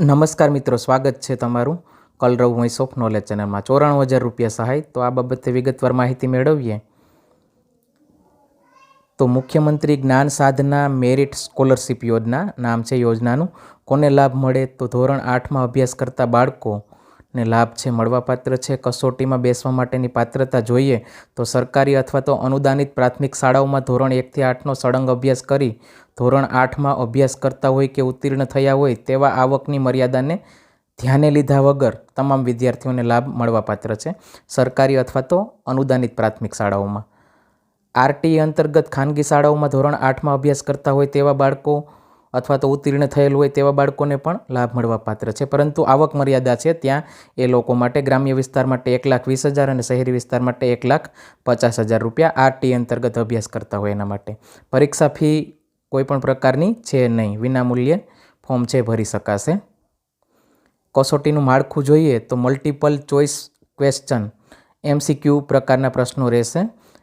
નમસ્કાર મિત્રો, સ્વાગત છે તમારું કલરવ વોઇસ ઓફ નોલેજ ચેનલમાં. ચોરાણું હજાર રૂપિયા સહાય. તો આ બાબતે વિગતવાર માહિતી મેળવીએ. તો મુખ્યમંત્રી જ્ઞાન સાધના મેરિટ સ્કોલરશિપ યોજના નામ છે યોજનાનું. કોને લાભ મળે? તો ધોરણ આઠમાં અભ્યાસ કરતા બાળકોને લાભ છે મળવાપાત્ર છે કસોટીમાં બેસવા માટેની પાત્રતા જોઈએ, તો સરકારી અથવા તો અનુદાનિત પ્રાથમિક શાળાઓમાં ધોરણ એકથી આઠનો સળંગ અભ્યાસ કરી, ધોરણ આઠમાં અભ્યાસ કરતા હોય કે ઉત્તીર્ણ થયા હોય તેવા આવકની મર્યાદાને ધ્યાને લીધા વગર તમામ વિદ્યાર્થીઓને લાભ મળવાપાત્ર છે સરકારી અથવા તો અનુદાનિત પ્રાથમિક શાળાઓમાં. આરટીઈ અંતર્ગત ખાનગી શાળાઓમાં ધોરણ આઠમાં અભ્યાસ કરતા હોય તેવા બાળકો અથવા તો ઉત્તીર્ણ થયેલ હોય તેવા બાળકોને પણ લાભ મળવાપાત્ર છે. પરંતુ આવક મર્યાદા છે ત્યાં એ લોકો માટે ગ્રામ્ય વિસ્તાર માટે એક લાખ વીસ હજાર અને શહેરી વિસ્તાર માટે એક લાખ પચાસ હજાર રૂપિયા આરટી અંતર્ગત અભ્યાસ કરતા હોય એના માટે. પરીક્ષા ફી કોઈપણ પ્રકારની છે નહીં. વિનામૂલ્યે ફોર્મ છે, ભરી શકાશે. કસોટીનું માળખું જોઈએ તો મલ્ટિપલ ચોઇસ ક્વેશ્ચન એમસીક્યુ પ્રકારના પ્રશ્નો રહેશે.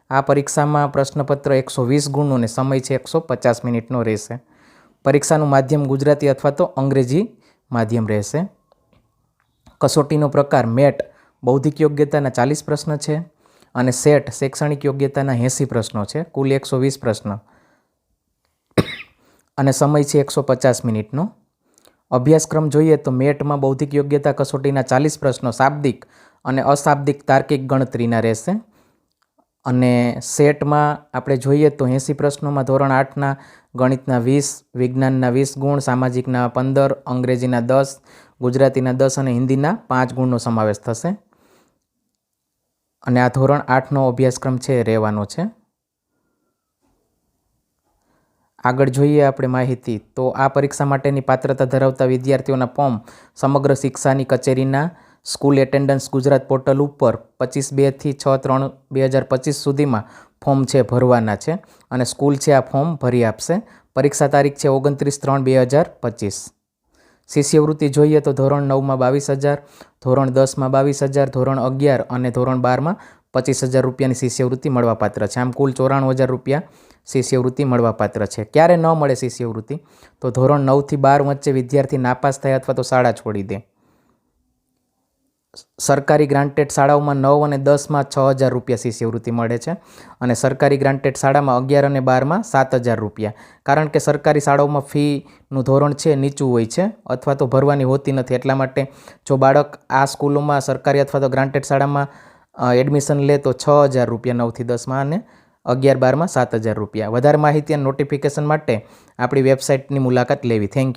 આ પરીક્ષામાં પ્રશ્નપત્ર એકસો વીસ ગુણનો અને સમય છે એકસો પચાસ મિનિટનો રહેશે. પરીક્ષાનું માધ્યમ ગુજરાતી અથવા તો અંગ્રેજી માધ્યમ રહેશે. કસોટીનો પ્રકાર મેટ બૌદ્ધિક યોગ્યતાના ચાલીસ પ્રશ્ન છે અને સેટ શૈક્ષણિક યોગ્યતાના એંસી પ્રશ્નો છે, કુલ એકસો વીસ પ્રશ્ન. અને સમય છે એકસો પચાસ મિનિટનો. અભ્યાસક્રમ જોઈએ તો મેટમાં બૌદ્ધિક યોગ્યતા કસોટીના ચાલીસ પ્રશ્નો શાબ્દિક અને અશાબ્દિક તાર્કિક ગણતરીના રહેશે. અને સેટમાં આપણે જોઈએ તો એંસી પ્રશ્નોમાં ધોરણ આઠના ગણિતના વીસ, વિજ્ઞાનના વીસ ગુણ, સામાજિકના પંદર, અંગ્રેજીના દસ, ગુજરાતીના દસ અને હિન્દીના પાંચ ગુણનો સમાવેશ થશે. અને આ ધોરણ આઠનો અભ્યાસક્રમ છે, રહેવાનો છે. આગળ જોઈએ આપણે માહિતી. તો આ પરીક્ષા માટેની પાત્રતા ધરાવતા વિદ્યાર્થીઓના ફોર્મ સમગ્ર શિક્ષાની કચેરીના સ્કૂલ એટેન્ડન્સ ગુજરાત પોર્ટલ ઉપર પચીસ બેથી છ ત્રણ બે હજાર પચીસ સુધીમાં ફોર્મ છે ભરવાના છે અને સ્કૂલ છે આ ફોર્મ ભરી આપશે. પરીક્ષા તારીખ છે ઓગણત્રીસ ત્રણ બે હજાર પચીસ. શિષ્યવૃત્તિ જોઈએ તો ધોરણ નવમાં બાવીસ હજાર, ધોરણ દસમાં બાવીસ હજાર, ધોરણ અગિયાર અને ધોરણ બારમાં પચીસ હજાર રૂપિયાની શિષ્યવૃત્તિ મળવાપાત્ર છે. આમ કુલ ચોરાણું હજાર રૂપિયા શિષ્યવૃત્તિ મળવાપાત્ર છે. ક્યારે ન મળે શિષ્યવૃત્તિ તો ધોરણ નવથી બાર વચ્ચે વિદ્યાર્થી નાપાસ થાય અથવા તો શાળા છોડી દે. સરકારી ગ્રાન્ટેડ શાળાઓમાં નવ અને દસમાં છ હજાર રૂપિયા શિષ્યવૃત્તિ મળે છે અને સરકારી ગ્રાન્ટેડ શાળામાં અગિયાર અને બારમાં સાત હજાર રૂપિયા. કારણ કે સરકારી શાળાઓમાં ફીનું ધોરણ છે, નીચું હોય છે અથવા તો ભરવાની હોતી નથી. એટલા માટે જો બાળક આ સ્કૂલોમાં સરકારી અથવા તો ગ્રાન્ટેડ શાળામાં એડમિશન લે તો છ હજાર રૂપિયા નવથી દસમાં અને અગિયાર બારમાં સાત હજાર રૂપિયા. વધારે માહિતી અને નોટિફિકેશન માટે આપણી વેબસાઇટની મુલાકાત લેવી. Thank you